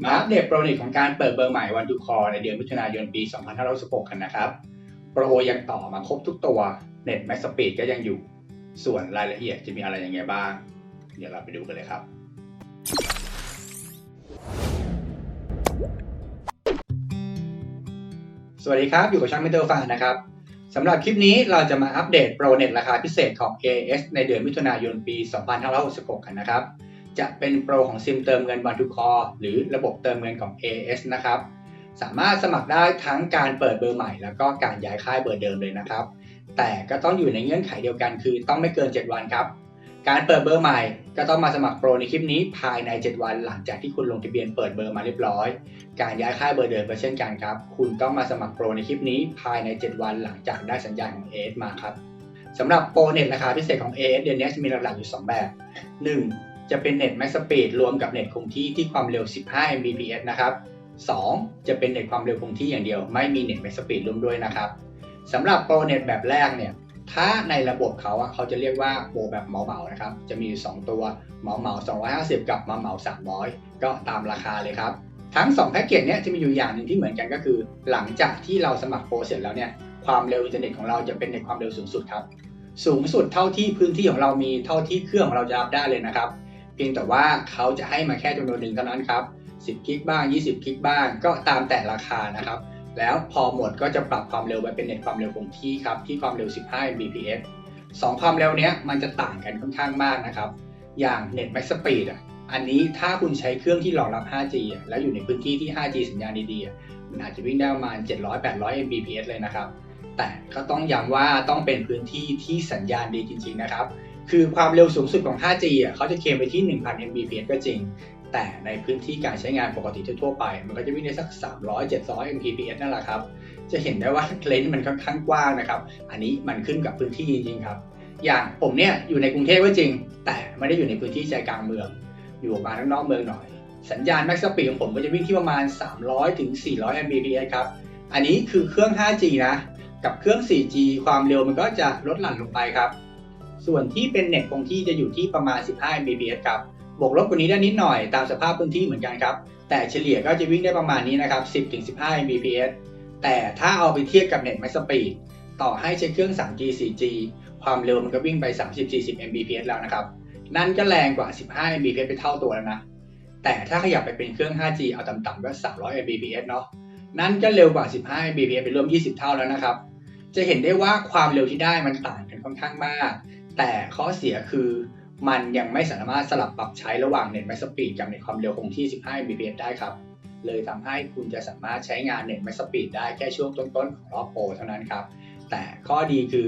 มาอัปเดตโปรนิกของการเปิดเบอร์ใหม่วันทูคอในเดือนมิถุนายนปี 2516กันนะครับ โปรยังต่อมาครบทุกตัวเน็ตแม็กสปีดก็ยังอยู่ ส่วนรายละเอียดจะมีอะไรยังไงบ้าง เดี๋ยวเราไปดูกันเลยครับสวัสดีครับ อยู่กับช่างมิเตอร์ฟังนะครับสำหรับคลิปนี้เราจะมาอัปเดตโปรเน็ตราคาพิเศษของ AS ในเดือนมิถุนายนปี 2566 กันนะครับ จะเป็นโปรของซิมเติมเงินวันทุกคอหรือระบบเติมเงินของ AS นะครับ สามารถสมัครได้ทั้งการเปิดเบอร์ใหม่ แล้วก็การย้ายค่ายเบอร์เดิมเลยนะครับ แต่ก็ต้องอยู่ในเงื่อนไขเดียวกันคือต้องไม่เกิน 7 วันครับ การเปิดเบอร์ใหม่ ก็ต้องมาสมัครโปรในคลิปนี้ภายใน 7 วันหลังจากที่คุณลงทะเบียนเปิดเบอร์มาเรียบร้อย การย้ายค่ายเบอร์เดิมก็เช่นกันครับ คุณต้องมาสมัครโปรในคลิปนี้ภายใน 7 วันหลังจากได้สัญญาณของ AS มาครับสำหรับโปรเน็ตราคาพิเศษของ AS เดือนนี้จะมีหลักๆอยู่ 2 แบบ 1. จะเป็นเน็ต Max Speed รวมกับเน็ตคงที่ที่ความเร็ว 15 Mbps นะครับ 2. จะเป็นเน็ตความเร็วคงที่อย่างเดียว ไม่มีเน็ต Max Speed ร่วมด้วยนะครับสำหรับโปรเน็ตแบบแรกเนี่ยถ้าในระบบเขาอะเขาจะเรียกว่าโปรแบบเหมาเหมานะครับ จะมีอยู่ 2 ตัวเหมาเหมา250 กับเหมาเหมา300 ก็ตามราคาเลยครับ ทั้ง 2 แพ็กเกจเนี้ยจะมีอยู่อย่างหนึ่งที่เหมือนกันก็คือ หลังจากที่เราสมัครโปรเสร็จแล้วเนี่ยความเร็วอินเทอร์เน็ตของเราจะเป็นในความเร็วสูงสุดครับ สูงสุดเท่าที่พื้นที่ของเรามีเท่าที่เครื่องของเราจะรับได้เลยนะครับ เพียงแต่ว่าเขาจะให้มาแค่จำนวนหนึ่งเท่านั้นครับ 10 กิกบ้าง 20 กิกบ้าง ก็ตามแต่ราคานะครับ แล้วพอหมดก็จะปรับความเร็วไปเป็นเน็ตความเร็วคงที่ครับ ที่ความเร็ว 15 Mbps สองความเร็วเนี้ยมันจะต่างกันค่อนข้างมากนะครับ อย่างเน็ต Max Speed อะอันนี้ถ้าคุณใช้เครื่องที่รองรับ 5G อะแล้วอยู่ในพื้นที่ที่ 5G สัญญาณดีๆ มันอาจจะวิ่งได้ประมาณ 700-800 Mbps เลยนะครับ แต่ก็ต้องย้ำว่าต้องเป็นพื้นที่ที่สัญญาณดีจริง ๆ นะครับ คือความเร็วสูงสุดของ 5G อะเขาจะเคลมไปที่ 1,000 Mbps ก็จริง แต่ในพื้นที่การใช้งานปกติทั่วไป มันก็จะวิ่งได้สัก 300-700 Mbps นั่นแหละครับ จะเห็นได้ว่าเลนส์มันค่อนข้างกว้างนะครับ อันนี้มันขึ้นกับพื้นที่จริงๆครับ อย่างผมเนี่ยอยู่ในกรุงเทพก็จริง แต่ไม่ได้อยู่ในพื้นที่ใจกลางเมือง อยู่ประมาณนอกเมืองหน่อย สัญญาณ Max Speed ของผมก็จะวิ่งที่ประมาณ 300ถึง400 Mbps ครับ อันนี้คือเครื่อง 5G นะ กับเครื่อง 4G ความเร็วมันก็จะลดหลั่นลงไปครับ ส่วนที่เป็นเน็ตคงที่จะอยู่ที่ประมาณ 15 Mbps ครับ บวกลบกว่านี้ได้นิดหน่อยตามสภาพพื้นที่เหมือนกันครับ แต่เฉลี่ยก็จะวิ่งได้ประมาณนี้นะครับ 10-15 Mbps แต่ถ้าเอาไปเทียบกับเน็ต Max Speed ต่อให้ใช้เครื่อง 3G 4G ความเร็วมันก็วิ่งไป 30-40 Mbps แล้วนะครับ นั่นก็แรงกว่า 15 Mbps ไปเท่าตัวแล้วนะ แต่ถ้าขยับไปเป็นเครื่อง 5G เอาต่ำๆก็ 300 Mbps เนาะ นั่นก็เร็วกว่า 15 Mbps ไปรวม 20 เท่าแล้วนะครับ จะเห็นได้ว่าความเร็วที่ได้มันต่างกันค่อนข้างมาก แต่ข้อเสียคือมันยังไม่สามารถสลับปรับใช้ระหว่างเน็ต Max Speed กับเน็ตความเร็วคงที่ 15 Mbps ได้ครับ เลยทำให้คุณจะสามารถใช้งานเน็ต Max Speed ได้แค่ช่วงต้นๆของรอบโปรเท่านั้นครับ แต่ข้อดีคือ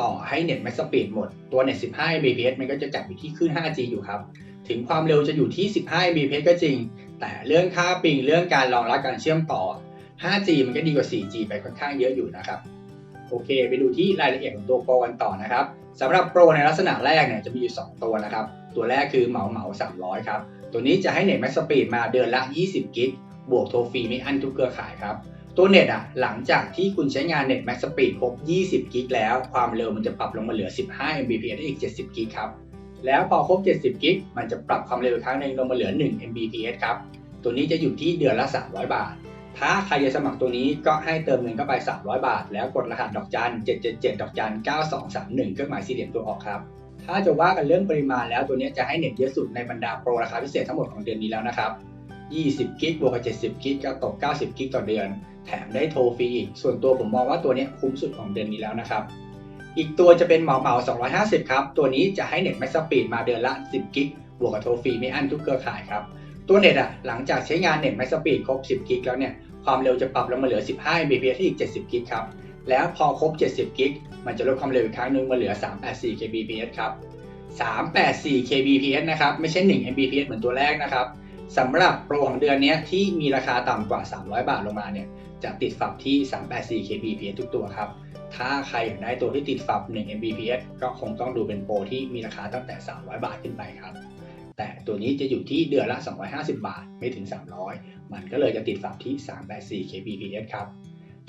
ต่อให้เน็ต Max Speed หมด ตัวเน็ต15 Mbps มันก็จะจับอยู่ที่คลื่น 5G อยู่ครับ ถึงความเร็วจะอยู่ที่ 15 Mbps ก็จริง แต่เรื่องค่าปิงเรื่องการรองรับการเชื่อมต่อ 5G มันก็ดีกว่า 4G ไปค่อนข้างเยอะอยู่นะครับ โอเค ไปดูที่รายละเอียดของตัวโปรกันต่อนะครับสำหรับโปรในลักษณะแรกเนี่ยจะมีอยู่ 2 ตัวนะครับ ตัวแรกคือเหมาเหมา300 ครับ ตัวนี้จะให้เน็ต Max Speed มาเดือนละ 20 กิกบวกโทรฟรีไม่อั้นทุกเครือข่ายครับ ตัวเน็ตอะหลังจากที่คุณใช้งานเน็ต Max Speed ครบ 20 กิกแล้ว ความเร็วมันจะปรับลงมาเหลือ 15 Mbps ได้อีก 70 กิกครับ แล้วพอครบ 70 กิกมันจะปรับความเร็วอีกครั้งหนึ่งลงมาเหลือ 1 Mbps ครับ ตัวนี้จะอยู่ที่เดือนละ 300 บาท ถ้าใครจะสมัครตัวนี้ก็ให้เติมเงินเข้าไป 300 บาท แล้วกดรหัสดอกจัน777 ดอกจัน9231 เครื่องหมายสี่เหลี่ยมตัวออกครับ ถ้าจะว่ากันเรื่องปริมาณแล้วตัวนี้จะให้เน็ตเยอะสุดในบรรดาโปรราคาพิเศษทั้งหมดของเดือนนี้แล้วนะครับ 20 กิกบวกกับ70 กิกก็ตก 90 กิกต่อเดือน แถมได้โทรฟรีอีก ส่วนตัวผมมองว่าตัวนี้คุ้มสุดของเดือนนี้แล้วนะครับ อีกตัวจะเป็นเหมาเหมา250 ครับ ตัวนี้จะให้เน็ต Max Speed มาเดือนละ 10 กิกบวกกับโทรฟรีไม่อั้นทุกเครือข่ายครับตัวเน็ตอะหลังจากใช้งานเน็ต Max Speed ครบ 10 กิกแล้วเนี่ย ความเร็วจะปรับลงมาเหลือ 15 Mbps ที่อีก 70 กิกครับ แล้วพอครบ 70 กิก มันจะลดความเร็วอีกครั้งหนึ่งมาเหลือ 384 kbps ครับ 384 kbps นะครับ ไม่ใช่ 1 mbps เหมือนตัวแรกนะครับสำหรับโปรของเดือนนี้ที่มีราคาต่ำกว่า 300 บาทลงมาเนี่ย จะติดฝับที่ 384 kbps ทุกตัวครับ ถ้าใครอยากได้ตัวที่ติดฝับ 1 mbps ก็คงต้องดูเป็นโปรที่มีราคาตั้งแต่ 300 บาทขึ้นไปครับ แต่ตัวนี้จะอยู่ที่เดือนละ 250 บาท ไม่ถึง 300 มันก็เลยจะติดฝับที่ 384 kbps ครับ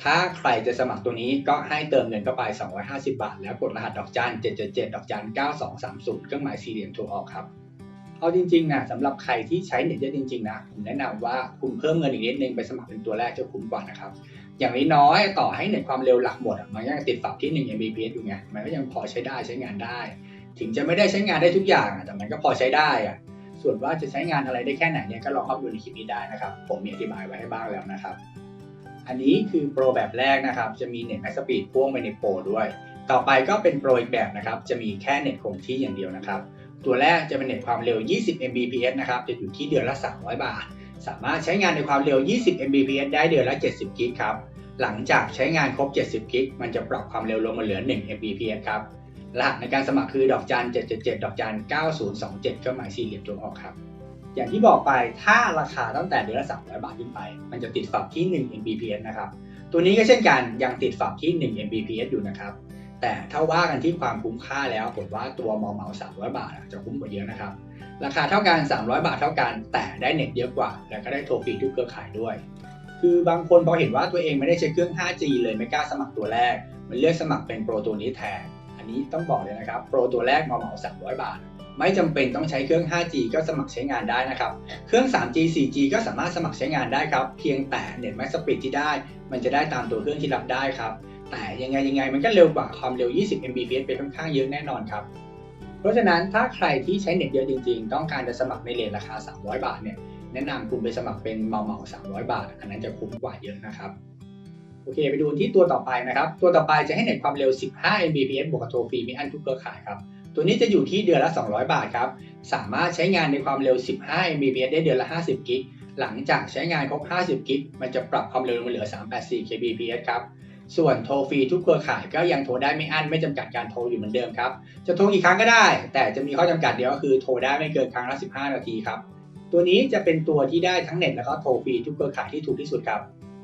ถ้าใครจะสมัครตัวนี้ก็ให้เติมเงินเข้าไป 250 บาท แล้วกดรหัสดอกจัน 777 ดอกจัน 9230 เครื่องหมายสี่เหลี่ยมโทรออกครับ เอาจริงๆนะสำหรับใครที่ใช้เน็ตเยอะจริงๆนะผมแนะนำว่าคุณเพิ่มเงินอีกนิดนึงไปสมัครเป็นตัวแรกจะคุ้มกว่านะครับอย่างน้อยๆต่อให้เน็ตความเร็วหลักหมดมันยังติดฝับที่ 1 Mbps อยู่ไง มันก็ยังพอใช้ได้ใช้งานได้ ถึงจะไม่ได้ใช้งานได้ทุกอย่างอะแต่มันก็พอใช้ได้อะส่วนว่าจะใช้งานอะไรได้แค่ไหนเนี่ยก็ลองเข้าไปดูในคลิปนี้ได้นะครับ ผมมีอธิบายไว้ให้บ้างแล้วนะครับ อันนี้คือโปรแบบแรกนะครับ จะมีเน็ตแม็กสปีดพ่วงไปในโปรด้วย ต่อไปก็เป็นโปรอีกแบบนะครับ จะมีแค่เน็ตคงที่อย่างเดียวนะครับ ตัวแรกจะเป็นเน็ตความเร็ว 20 Mbps นะครับ จะอยู่ที่เดือนละ 300 บาท สามารถใช้งานในความเร็ว 20 Mbps ได้เดือนละ 70 กิกครับ หลังจากใช้งานครบ 70 กิก มันจะปรับความเร็วลงมาเหลือ 1 Mbps ครับ รหัสในการสมัครคือดอกจัน777 ดอกจัน9027 เครื่องหมายสี่เหลี่ยมตัวออกครับ อย่างที่บอกไปถ้าราคาตั้งแต่เดือนละ300 บาทขึ้นไป มันจะติดฝับที่ 1 Mbps นะครับ ตัวนี้ก็เช่นกันยังติดฝับที่ 1 Mbps อยู่นะครับ แต่ถ้าว่ากันที่ความคุ้มค่าแล้วผมว่าตัวมอเมา300 บาทจะคุ้มกว่าเยอะนะครับ ราคาเท่ากัน 300 บาทเท่ากัน แต่ได้เน็ตเยอะกว่า แล้วก็ได้โทรฟรีทุกเครือข่ายด้วย คือบางคนพอเห็นว่าตัวเองไม่ได้ใช้เครื่อง 5G เลยไม่กล้าสมัครตัวแรก มันเลือกสมัครเป็นโปรตัวนี้แทน นี้ต้องบอกเลยนะครับ โปรตัวแรกมอเหมา300 บาท ไม่จำเป็นต้องใช้เครื่อง 5G ก็สมัครใช้งานได้นะครับ เครื่อง 3G 4G ก็สามารถสมัครใช้งานได้ครับ เพียงแต่เน็ตแม็กสปีดที่ได้ มันจะได้ตามตัวเครื่องที่รับได้ครับ แต่ยังไงยังไงมันก็เร็วกว่าความเร็ว 20 Mbps ไปค่อนข้างเยอะแน่นอนครับเพราะฉะนั้นถ้าใครที่ใช้เน็ตเยอะจริง ๆ ต้องการจะสมัครในเรทราคา 300 บาทเนี่ยแนะนำคุณไปสมัครเป็นเมาเมา300 บาท อันนั้นจะคุ้มกว่าเยอะนะครับ โอเค ไปดูที่ตัวต่อไปนะครับ ตัวต่อไปจะให้เน็ตความเร็ว 15 Mbps บวกกับโทรฟรีมีอันทุกเครือข่ายครับ ตัวนี้จะอยู่ที่เดือนละ 200 บาทครับ สามารถใช้งานในความเร็ว 15 Mbps ได้เดือนละ 50 กิก หลังจากใช้งานครบ 50 กิก มันจะปรับความเร็วลงมาเหลือ 384 kbps ครับ ส่วนโทรฟรีทุกเครือข่ายก็ยังโทรได้ไม่อั้นไม่จำกัดการโทรอยู่เหมือนเดิมครับ จะโทรกี่ครั้งก็ได้ แต่จะมีข้อจำกัดเดียวก็คือโทรได้ไม่เกินครั้งละ 15 นาทีครับ ตัวนี้จะเป็นตัวที่ได้ทั้งเน็ตแล้วก็โทรฟรีทุกเครือข่ายที่ถูกที่สุดครับ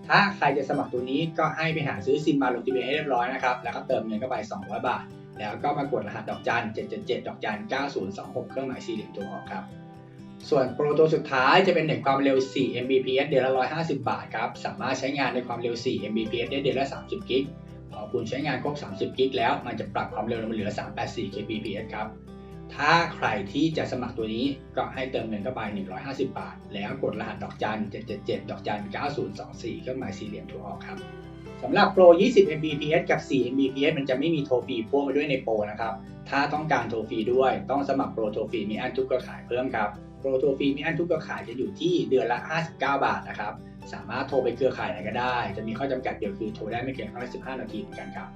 ถ้าใครจะสมัครตัวนี้ก็ให้ไปหาซื้อซิมมาลงทะเบียนให้เรียบร้อยนะครับ แล้วก็เติมเงินเข้าไป 200 บาท แล้วก็มากดรหัสดอกจัน 777 ดอกจัน 9026 เครื่องหมายสี่เหลี่ยมตัวออกครับ ส่วนโปรตัวสุดท้ายจะเป็นเน็ตความเร็ว 4 Mbps เดือนละ 150 บาทครับ สามารถใช้งานในความเร็ว 4 Mbps ได้เดือนละ 30 กิก พอคุณใช้งานครบ 30 กิกแล้ว มันจะปรับความเร็วลงมาเหลือ 384 kbps ครับ ถ้าใครที่จะสมัครตัวนี้ก็ให้เติมเงินเข้าไป 150 บาท แล้วกดรหัสดอกจัน 777 ดอกจัน 9024 เครื่องหมายสี่เหลี่ยมตัวออกครับสำหรับโปร 20 Mbps กับ 4 Mbps มันจะไม่มีโทรฟรีพ่วงไปด้วยในโปรนะครับ ถ้าต้องการโทรฟรีด้วยต้องสมัครโปรโทรฟรีมีอันทุกเครือข่ายเพิ่มครับ โปรโทรฟรีมีอันทุกเครือข่ายจะอยู่ที่เดือนละ 59 บาทนะครับ สามารถโทรไปเครือข่ายไหนก็ได้ จะมีข้อจำกัดเดียวคือโทรได้ไม่เกิน15นาทีเหมือนกันครับ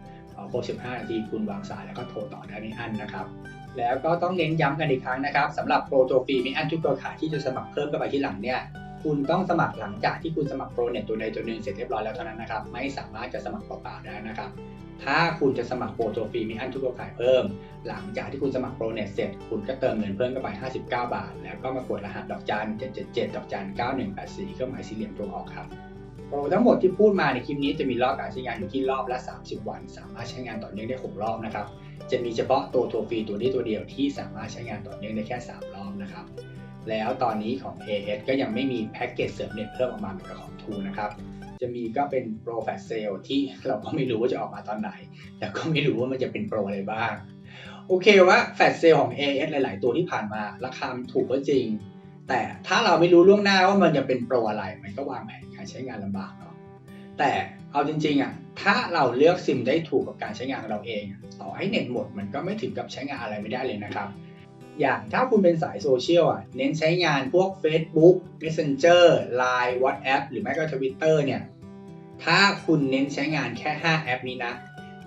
ครบ15 นาทีคุณวางสายแล้วก็โทรต่อได้ไม่อั้นนะครับ แล้วก็ต้องเน้นย้ำกันอีกครั้งนะครับสำหรับโปรโทรฟรีมีอันทุกเครือข่ายที่จะสมัครเพิ่มเข้าไปที่หลังเนี่ยคุณต้องสมัครหลังจากที่คุณสมัครโปรเน็ตตัวใดตัวหนึ่งเสร็จเรียบร้อยแล้วเท่านั้นนะครับ ไม่สามารถจะสมัครเปล่าๆได้นะครับ ถ้าคุณจะสมัครโปรตัวฟรีมีอันทุกเครือข่ายเพิ่ม หลังจากที่คุณสมัครโปรเน็ตเสร็จ คุณก็เติมเงินเพิ่มเข้าไป 59 บาท แล้วก็มากดรหัสดอกจัน777ดอกจัน9184เครื่องหมายสี่เหลี่ยมตัวออกครับ ทั้งหมดที่พูดมาในคลิปนี้จะมีรอบการใช้งานอยู่ที่รอบละ 30 วัน สามารถใช้งานต่อเนื่องได้ 6 รอบนะครับ จะมีเฉพาะตัวตัวฟรีตัวนี้ตัวเดียวที่สามารถใช้งานต่อเนื่องได้แค่ 3 รอบนะครับ แล้วตอนนี้ของ AS ก็ยังไม่มีแพ็กเกจเสริมเน็ตเพิ่มออกมาเหมือนกับของ True นะครับ จะมีก็เป็นโปรแฟลชเซลที่เราก็ไม่รู้ว่าจะออกมาตอนไหน แล้วก็ไม่รู้ว่ามันจะเป็นโปรอะไรบ้าง โอเคว่าแฟลชเซลของ AS หลาย ๆ ตัวที่ผ่านมาราคาถูกก็จริง แต่ถ้าเราไม่รู้ล่วงหน้าว่ามันจะเป็นโปรอะไร มันก็วางแผนการใช้งานลำบากเนาะแต่เอาจริงๆอะถ้าเราเลือกซิมได้ถูกกับการใช้งานเราเอง ต่อให้เน็ตหมดมันก็ไม่ถึงกับใช้งานอะไรไม่ได้เลยนะครับ อย่างถ้าคุณเป็นสายโซเชียลอะเน้นใช้งานพวก Facebook Messenger Line WhatsApp หรือไม่ก็ Twitter เนี่ยถ้าคุณเน้นใช้งานแค่ 5 แอปนี้นะ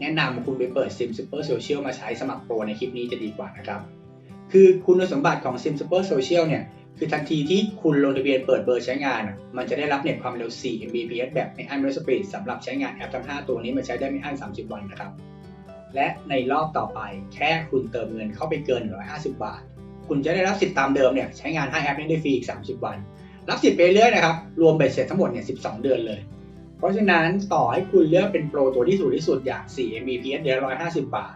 แนะนำคุณไปเปิด Sim Super Social มาใช้สมัครโปรในคลิปนี้จะดีกว่านะครับ คือคุณสมบัติของ Sim Super Social เนี่ย คือทันทีที่คุณลงทะเบียนเปิดเบอร์ใช้งาน มันจะได้รับเน็ตความเร็ว 4 Mbps แบบไม่อั้นไม่สปีดสำหรับใช้งานแอปทั้ง 5 ตัวนี้มาใช้ได้ไม่อั้น 30 วันนะครับ และในรอบต่อไปแค่คุณเติมเงินเข้าไปเกิน 150 บาท คุณจะได้รับสิทธิ์ตามเดิมเนี่ยใช้งาน5แอปนี้ได้ฟรีอีก 30 วัน รับสิทธิ์ไปเรื่อยนะครับ รวมเบ็ดเสร็จทั้งหมดเนี่ย 12 เดือนเลย เพราะฉะนั้นต่อให้คุณเลือกเป็นโปรตัวที่สูงที่สุดอย่าง 4 Mbps เดือน150 บาท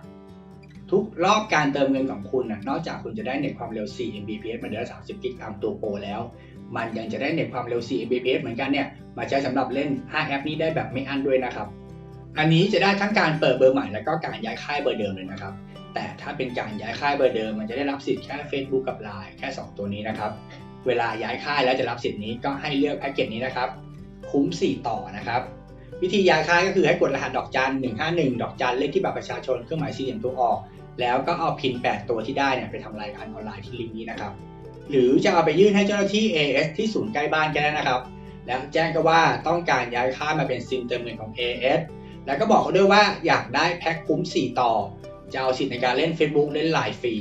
ทุกรอบการเติมเงินของคุณนะนอกจากคุณจะได้เน็ตความเร็ว 4 Mbps มาเดือนละ30 กิกตามตัวโปรแล้ว มันยังจะได้เน็ตความเร็ว 4 Mbps เหมือนกันเนี่ยมาใช้สำหรับเล่น 5 แอปนี้ได้แบบไม่อั้นด้วยนะครับ อันนี้จะได้ทั้งการเปิดเบอร์ใหม่แล้วก็การย้ายค่ายเบอร์เดิมเลยนะครับ แต่ถ้าเป็นการย้ายค่ายเบอร์เดิม มันจะได้รับสิทธิ์แค่ Facebook กับ Line แค่ 2 ตัวนี้นะครับ เวลาย้ายค่ายแล้วจะรับสิทธิ์นี้ก็ให้เลือกแพ็กเกจนี้นะครับ คุ้ม 4 ต่อนะครับ วิธีย้ายค่าก็คือให้กดรหัสดอกจัน151ดอกจันเลขที่บัตรประชาชนเครื่องหมายสี่เหลี่ยมตัวออก แล้วก็เอาพิน 8 ตัวที่ได้เนี่ยไปทำรายการออนไลน์ที่ลิงก์นี้นะครับ หรือจะเอาไปยื่นให้เจ้าหน้าที่ AS ที่ศูนย์ใกล้บ้านก็ได้นะครับ แล้วแจ้งก็ว่าต้องการย้ายค่ามาเป็นซิมเติมเงินของ AS แล้วก็บอกเขาด้วยว่าอยากได้แพ็คคุ้ม 4 ต่อ จะเอาสิทธิ์ในการเล่น Facebook เล่นไลน์ฟรี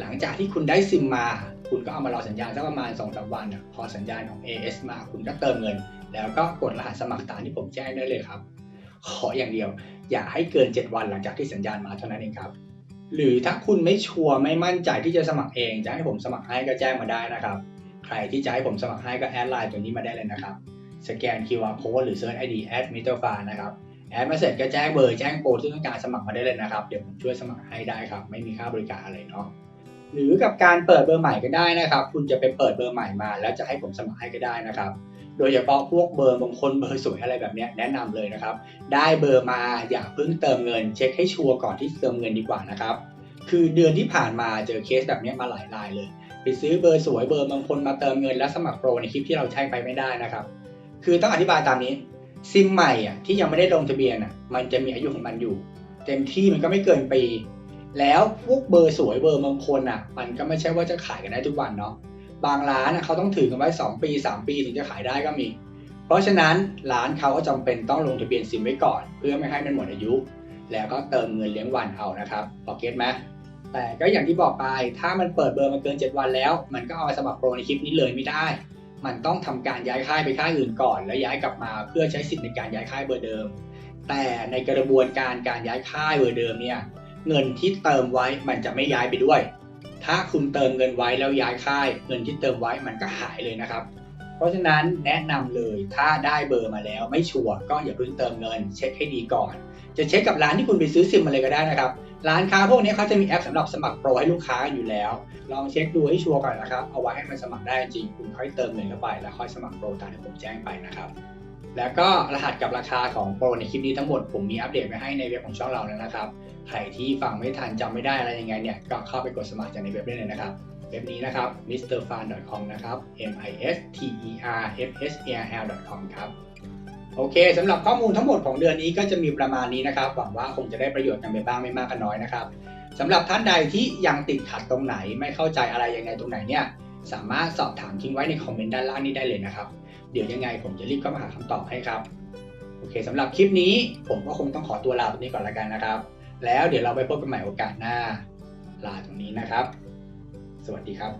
หลังจากที่คุณได้ซิมมา คุณก็เอามารอสัญญาณสักประมาณ2อสวันน่ะพอสัญญาณของ AS มาคุณก็เติมเงิน แล้วก็กดรหัสสมัครตามที่ผมแจ้งได้เลยครับ ขออย่างเดียว อย่าให้เกิน 7 วันหลังจากที่สัญญาณมาเท่านั้นเองครับ หรือถ้าคุณไม่ชัวร์ไม่มั่นใจที่จะสมัครเองจะให้ผมสมัครให้ก็แจ้งมาได้นะครับ ใครที่จะให้ผมสมัครให้ก็แอดไลน์ตัวนี้มาได้เลยนะครับสแกน QR code หรือ Search ID at m e t e r f a นะครับแอดมาเสร็จก็แจ้งเบอร์แจ้งโปรที่ต้องการสมัครมาได้เลยนะครับ เดี๋ยวผมช่วยสมัครให้ได้ครับ ไม่มีค่าบริการอะไรเนาะ หรือกับการเปิดเบอร์ใหม่ก็ได้นะครับ คุณจะไปเปิดเบอร์ใหม่มา แล้วจะให้ผมสมัครให้ก็ได้นะครับ โดยเฉพาะพวกเบอร์บางคนเบอร์สวยอะไรแบบเนี้ยแนะนำเลยนะครับ ได้เบอร์มาอย่าเพิ่งเติมเงิน เช็คให้ชัวร์ก่อนที่เติมเงินดีกว่านะครับ คือเดือนที่ผ่านมาเจอเคสแบบเนี้ยมาหลายรายเลย ไปซื้อเบอร์สวยเบอร์บางคนมาเติมเงินแล้วสมัครโปรในคลิปที่เราแจ้งไปไม่ได้นะครับ คือต้องอธิบายตามนี้ซิมใหม่อะที่ยังไม่ได้ลงทะเบียนอะมันจะมีอายุของมันอยู่ เต็มที่มันก็ไม่เกินปี แล้วพวกเบอร์สวยเบอร์บางคนอะ มันก็ไม่ใช่ว่าจะขายกันได้ทุกวันเนาะบางร้านเขาต้องถือกันไว้ 2 ปี 3 ปีถึงจะขายได้ก็มี เพราะฉะนั้นร้านเขาก็จำเป็นต้องลงทะเบียนซิมไว้ก่อน เพื่อไม่ให้มันหมดอายุ แล้วก็เติมเงินเลี้ยงวันเอานะครับพอเก็ตไหมแต่ก็อย่างที่บอกไป ถ้ามันเปิดเบอร์มาเกิน 7 วันแล้ว มันก็เอาไปสมัครโปรในคลิปนี้เลยไม่ได้ มันต้องทำการย้ายค่ายไปค่ายอื่นก่อน แล้วย้ายกลับมาเพื่อใช้สิทธิ์ในการย้ายค่ายเบอร์เดิม แต่ในกระบวนการการย้ายค่ายเบอร์เดิมเนี่ย เงินที่เติมไว้มันจะไม่ย้ายไปด้วย ถ้าคุณเติมเงินไว้แล้วย้ายค่าย เงินที่เติมไว้มันก็หายเลยนะครับ เพราะฉะนั้นแนะนำเลยถ้าได้เบอร์มาแล้วไม่ชัวร์ก็อย่าเพิ่งเติมเงิน เช็คให้ดีก่อน จะเช็คกับร้านที่คุณไปซื้อซิมมาเลยก็ได้นะครับร้านค้าพวกนี้เขาจะมีแอปสำหรับสมัครโปรให้ลูกค้าอยู่แล้ว ลองเช็คดูให้ชัวร์ก่อนนะครับ เอาไว้ให้มันสมัครได้จริง คุณค่อยเติมเงินเข้าไปแล้วค่อยสมัครโปรตามที่ผมแจ้งไปนะครับ แล้วก็รหัสกับราคาของโปรในคลิปนี้ทั้งหมดผมมีอัปเดตไว้ให้ในเว็บของช่องเราแล้วนะครับ ใครที่ฟังไม่ทันจำไม่ได้อะไรยังไงเนี่ยก็เข้าไปกดสมัครจากในเว็บได้เลยนะครับเว็บนี้นะครับ misterfan.com นะครับ m i s t e r f h a r l com ครับโอเคสำหรับข้อมูลทั้งหมดของเดือนนี้ก็จะมีประมาณนี้นะครับ หวังว่าคงจะได้ประโยชน์กันไปบ้างไม่มากก็น้อยนะครับสำหรับท่านใดที่ยังติดขัดตรงไหนไม่เข้าใจอะไรยังไงตรงไหนเนี่ยสามารถสอบถามทิ้งไว้ในคอมเมนต์ด้านล่างนี้ได้เลยนะครับ เดี๋ยวยังไงผมจะรีบเข้ามาหาคำตอบให้ครับ โอเคสำหรับคลิปนี้ผมก็คงต้องขอตัวลาตรงนี้ก่อนละกันนะครับ แล้วเดี๋ยวเราไปพบกันใหม่โอกาสหน้า ลาตรงนี้นะครับ สวัสดีครับ